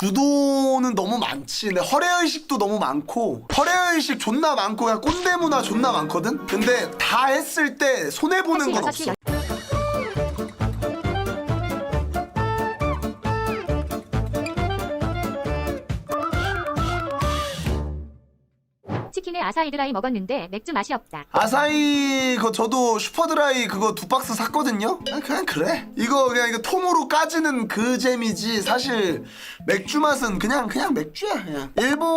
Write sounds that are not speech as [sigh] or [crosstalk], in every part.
주도는 너무 많지. 근데 허례의식도 너무 많고 허례의식 존나 많고 그냥 꼰대 문화 존나 많거든. 근데 다 했을 때 손해 보는 건 없어. 치킨에 아사이드라이 먹었는데 맥주 맛이 없다. 아사히 그 저도 슈퍼드라이 그거 두 박스 샀거든요. 아, 그냥 그래. 이거 그냥 이거 통으로 까지는 그 재미지. 사실 맥주 맛은 그냥 그냥 맥주야. 그냥 일본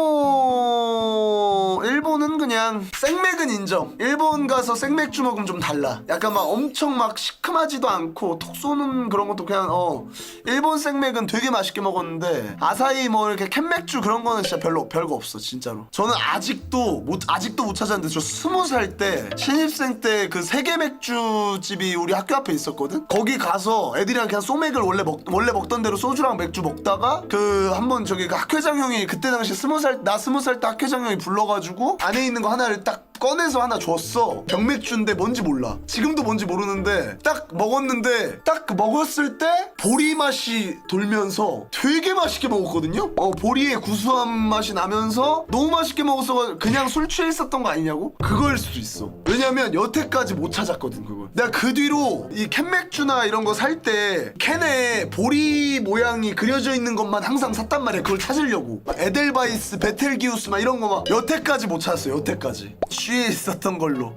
그냥 생맥은 인정. 일본 가서 생맥주 먹으면 좀 달라. 약간 막 엄청 막 시큼하지도 않고 톡 쏘는 그런 것도 그냥 어 일본 생맥은 되게 맛있게 먹었는데 아사히 뭐 이렇게 캔맥주 그런 거는 진짜 별로 별거 없어 진짜로. 저는 아직도 못 아직도 못 찾았는데 저 스무 살 때 신입생 때 그 세계 맥주 집이 우리 학교 앞에 있었거든. 거기 가서 애들이랑 그냥 소맥을 원래 먹 원래 먹던 대로 소주랑 맥주 먹다가 그 한번 저기 그 학회장 형이 그때 당시 스무 살 나 스무 살 때 학회장 형이 불러가지고 안에 있는 거 하나를 딱 꺼내서 하나 줬어. 병맥주인데 뭔지 몰라. 지금도 뭔지 모르는데 딱 먹었는데 딱그 먹었을 때 보리 맛이 돌면서 되게 맛있게 먹었거든요. 어 보리의 구수한 맛이 나면서 너무 맛있게 먹어서 그냥 술 취해 있었던 거 아니냐고? 그거일 수도 있어. 왜냐면 여태까지 못 찾았거든 그걸. 내가 그 뒤로 이 캔맥주나 이런 거 살 때 캔에 보리 모양이 그려져 있는 것만 항상 샀단 말이야. 그걸 찾으려고. 에델바이스, 베텔기우스 막 이런 거 막 여태까지 못 찾았어요. 여태까지. 취해 있었던 걸로.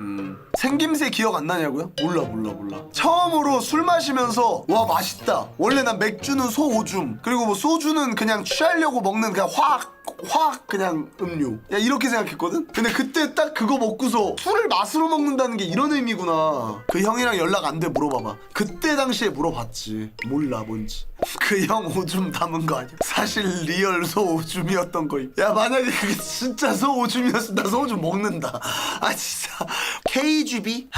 음. 생김새 기억 안 나냐고요? 몰라 몰라 몰라. 처음으로 술 마시면서 와 맛있다. 원래 난 맥주는 소오줌 그리고 뭐 소주는 그냥 취하려고 먹는 그냥 확. 확 그냥 음료. 야 이렇게 생각했거든? 근데 그때 딱 그거 먹고서 술을 맛으로 먹는다는 게 이런 의미구나. 그 형이랑 연락 안 돼 물어봐봐. 그때 당시에 물어봤지. 몰라 뭔지. 그 형 오줌 담은 거 아니야? 사실 리얼 소 오줌이었던 거임. 야 만약에 그게 진짜 소 오줌이었으면 나 소 오줌 먹는다. 아 진짜. KGB?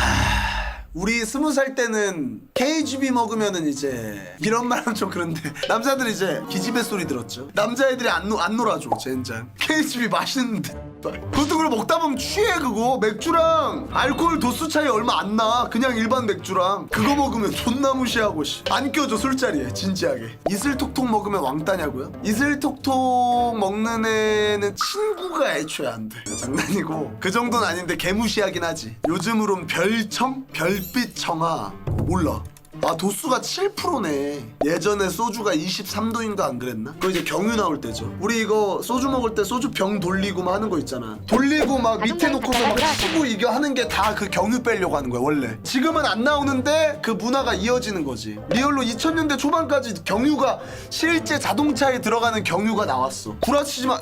우리 스무 살 때는 KGB 먹으면은 이제 이런 말하면 좀 그런데 [laughs] 남자들 이제 기집애 소리 들었죠. 남자애들이 안, 노, 안 놀아줘 젠장. KGB 맛있는데. 그것도 먹다 보면 취해 그거 맥주랑 알코올 도수 차이 얼마 안 나. 그냥 일반 맥주랑 그거 먹으면 존나 무시하고 씨. 안 껴줘 술자리에 진지하게. 이슬톡톡 먹으면 왕따냐고요? 이슬톡톡 먹는 애는 친구가 애초에 안 돼. 장난이고 그 정도는 아닌데 개무시하긴 하지. 요즘으론 별청? 별빛 청아 몰라. 아 도수가 7%네. 예전에 소주가 23도인가 안 그랬나? 그거 이제 경유 나올 때죠. 우리 이거 소주 먹을 때 소주 병 돌리고 막 하는 거 있잖아. 돌리고 막 밑에 놓고서 막 치고 이겨 하는 게 다 그 경유 빼려고 하는 거야 원래. 지금은 안 나오는데 그 문화가 이어지는 거지. 리얼로 2000년대 초반까지 경유가 실제 자동차에 들어가는 경유가 나왔어. 구라치지 마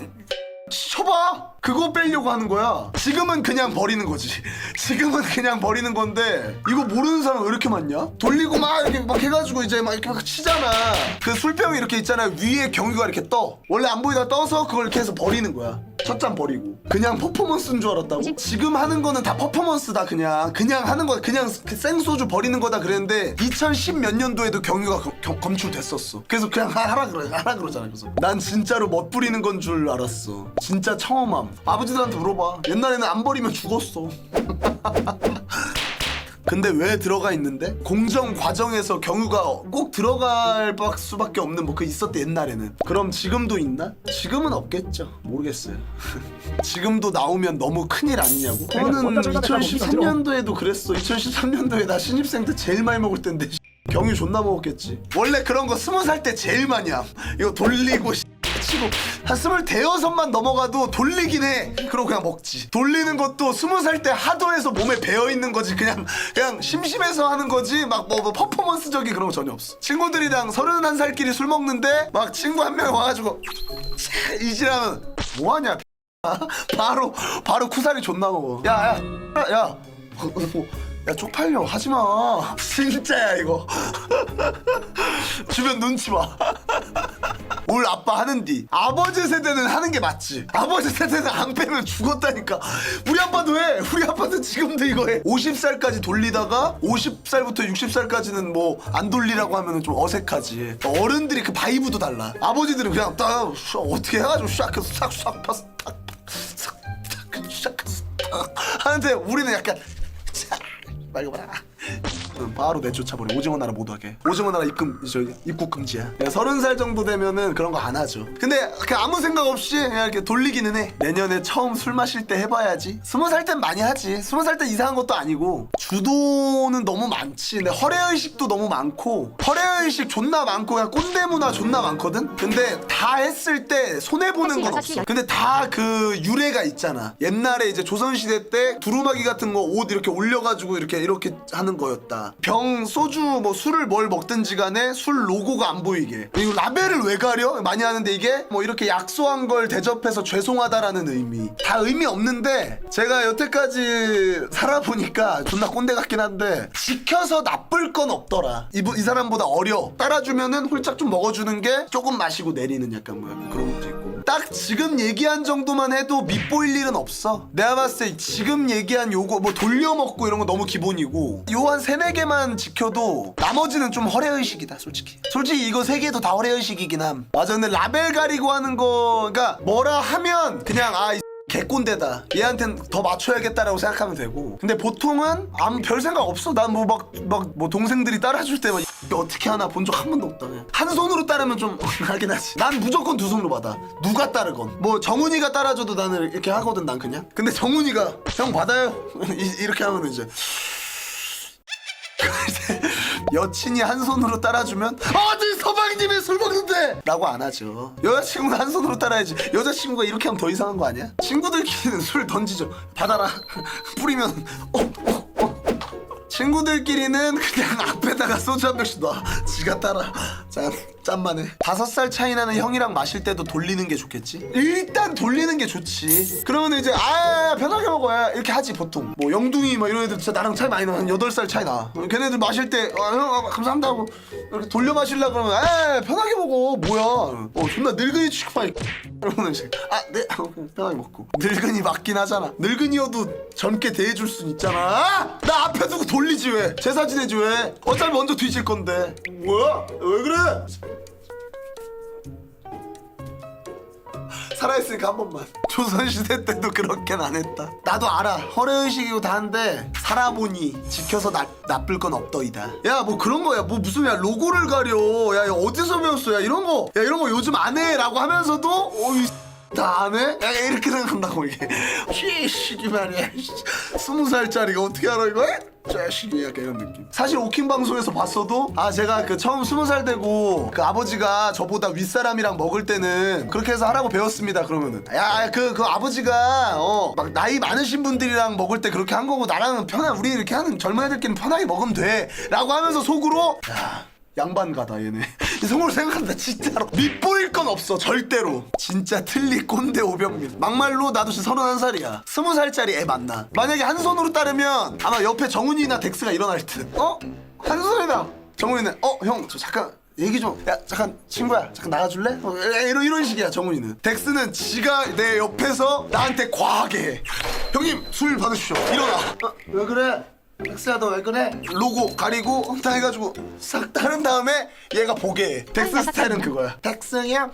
쳐봐. 그거 빼려고 하는 거야. 지금은 그냥 버리는 거지. [laughs] 지금은 그냥 버리는 건데 이거 모르는 사람 왜 이렇게 많냐? 돌리고 막 이렇게 막 해가지고 이제 막 이렇게 막 치잖아. 그 술병이 이렇게 있잖아 위에 경유가 이렇게 떠. 원래 안 보이다 떠서 그걸 이렇게 해서 버리는 거야 첫 잔 버리고 그냥 퍼포먼스인 줄 알았다고? 지금 하는 거는 다 퍼포먼스다 그냥. 그냥 하는 거 그냥 그 생소주 버리는 거다 그랬는데 2010 몇 년도에도 경유가 검- 검- 검출됐었어. 그래서 그냥 하- 하라 그래 하라 그러잖아 그래서. 난 진짜로 멋 부리는 건 줄 알았어. 진짜 처음함. 아버지들한테 물어봐. 옛날에는 안 버리면 죽었어 [laughs] 근데 왜 들어가 있는데? 공정 과정에서 경유가 꼭 들어갈 박- 수밖에 없는 뭐 그 있었대 옛날에는. 그럼 지금도 있나? 지금은 없겠죠. 모르겠어요. [laughs] 지금도 나오면 너무 큰일 아니냐고? 저는 2013년도에도 그랬어. 2013년도에 나 신입생 때 제일 많이 먹을 텐데 경유 존나 먹었겠지. 원래 그런 거 스무 살 때 제일 많이 함. 이거 돌리고 치고 한 스물 대여섯만 넘어가도 돌리긴 해. 그러고 그냥 먹지. 돌리는 것도 스무 살 때 하도 해서 몸에 배어 있는 거지. 그냥 그냥 심심해서 하는 거지. 막 뭐 퍼포먼스적인 그런 거 전혀 없어. 친구들이랑 서른한 살끼리 술 먹는데 막 친구 한 명 와가지고 이지라면 뭐 하냐? 바로 바로 쿠사리 존나 먹어. 야야 야. 야 쪽팔려 하지마 진짜야 이거 [laughs] 주변 눈치 봐 올 아빠 하는디 아버지 세대는 하는 게 맞지. 아버지 세대는 안 빼면 죽었다니까. 우리 아빠도 해. 우리 아빠도 지금도 이거 해. 50살까지 돌리다가 50살부터 60살까지는 뭐 안 돌리라고 하면 좀 어색하지. 어른들이 그 바이브도 달라. 아버지들은 그냥 딱 슈, 어떻게 해가지고 샥 싹싹 파스 싹싹 하는데 우리는 약간 자, 말고 봐라 응, 바로 내쫓아버려 오징어 나라 못하게. 오징어 나라 입금 저 입국 금지야. 야, 서른 살 정도 되면은 그런 거 안 하죠. 근데 아무 생각 없이 그냥 이렇게 돌리기는 해. 내년에 처음 술 마실 때 해봐야지. 스무 살 땐 많이 하지. 스무 살 때 이상한 것도 아니고 주도는 너무 많지. 근데 허례의식도 너무 많고 허례의식 존나 많고 그냥 꼰대 문화 존나 많거든? 근데 다 했을 때 손해보는 건 없어. 열- 근데 다 그 유래가 있잖아. 옛날에 이제 조선시대 때 두루마기 같은 거 옷 이렇게 올려가지고 이렇게 이렇게 하는 거였다. 병, 소주, 뭐 술을 뭘 먹든지 간에 술 로고가 안 보이게. 이거 라벨을 왜 가려? 많이 하는데 이게 뭐 이렇게 약소한 걸 대접해서 죄송하다라는 의미. 다 의미 없는데 제가 여태까지 살아보니까 존나 꼰대 같긴 한데 지켜서 나쁠 건 없더라. 이, 부- 이 사람보다 어려. 따라주면은 홀짝 좀 먹어주는 게 조금 마시고 내리는 약간 뭐 그런 있고. 딱 지금 얘기한 정도만 해도 밉보일 일은 없어. 내가 봤을 때 지금 얘기한 요거 뭐 돌려먹고 이런 거 너무 기본이고 요 한 세네 개만 지켜도 나머지는 좀 허례의식이다 솔직히. 솔직히 이거 세 개도 다 허례의식이긴 함. 맞아 근데 라벨 가리고 하는 거 그러니까 뭐라 하면 그냥 아이 개꼰대다. 얘한텐 더 맞춰야겠다라고 생각하면 되고. 근데 보통은 아무 별 생각 없어. 난 뭐 막 막 뭐 동생들이 따라줄 때막 어떻게 하나 본 적 한 번도 없다. 그냥. 한 손으로 따르면 좀 [laughs] 하긴 하지. 난 무조건 두 손으로 받아. 누가 따르건. 뭐 정훈이가 따라줘도 나는 이렇게 하거든. 난 그냥. 근데 정훈이가 형 받아요. [laughs] 이- 이렇게 하면 이제. [laughs] 여친이 한 손으로 따라주면 어디 서방님이 술 먹는데! 라고 안 하죠. 여자친구가 한 손으로 따라야지. 여자친구가 이렇게 하면 더 이상한 거 아니야? 친구들끼리는 술 던지죠. 받아라. [laughs] 뿌리면 어, 어, 어. 친구들끼리는 그냥 [laughs] 앞에다가 소주 한 병씩 놔. 지가 따라. 짠 짠만 해. 다섯 살 차이 나는 형이랑 마실 때도 돌리는 게 좋겠지? 일단 돌리는 게 좋지. 그러면 이제 아 편하게 먹어야 이렇게 하지 보통. 뭐 영둥이 막 이런 애들 진짜 나랑 차이 많이 나 한 여덟 살 차이 나. 걔네들 마실 때형 감사합니다 하고 이렇게 돌려 마실라 그러면 아 편하게 먹어. 뭐야? 어 존나 늙은이 취급하니 이러면 이제 아네. 편하게 먹고. 늙은이 맞긴 하잖아. 늙은이여도 젊게 대해줄 순 있잖아. 나 앞에 두고 돌리지 왜? 제사 지내지 왜? 어차피 먼저 뒤질 건데. 뭐야? 왜 그래 살아있으니까 한 번만. 조선시대 때도 그렇게는 안 했다. 나도 알아. 허례의식이고 다 한데 살아보니 지켜서 나, 나쁠 건 없더이다. 야 뭐 그런 거야. 뭐 무슨 야 로고를 가려. 야, 야 어디서 배웠어? 야 이런 거 야 이런 거 요즘 안 해. 라고 하면서도 어이 다 안 해? 야 이렇게 생각한다고 이게. [laughs] 쉬쉬기 말이야 스무 살짜리가 어떻게 알아 이거? 자식이 약간 이런 느낌 사실 오킹 방송에서 봤어도 아 제가 그 처음 스무 살 되고 그 아버지가 저보다 윗사람이랑 먹을 때는 그렇게 해서 하라고 배웠습니다 그러면은. 야그그 아버지가 어 막 나이 많으신 분들이랑 먹을 때 그렇게 한 거고 나랑은 편한 우리 이렇게 하는 젊은 애들끼리 편하게 먹으면 돼. 라고 하면서 속으로 야 양반가다 얘네. [laughs] 이 속으로 생각한다 진짜로. 밉보일 건 없어 절대로. 진짜 틀리 꼰대 오병민. 막말로 나도 지금 서른한 살이야. 스무 살짜리 애 만나. 만약에 한 손으로 따르면 아마 옆에 정훈이나 덱스가 일어날 듯. 어? 한 손이다. 정훈이는 어 형 저 잠깐 얘기 좀. 야 잠깐 친구야 잠깐 나가줄래? 어, 야, 이런 이런 식이야 정훈이는. 덱스는 지가 내 옆에서 나한테 과하게 해. 형님 술 받으십시오. 일어나. 어, 왜 그래? 덱스야 너 왜 그래? 로고 가리고 다 해가지고 싹 따른 다음에 얘가 보게. 해 덱스 스타일은 그거야. 덱스 형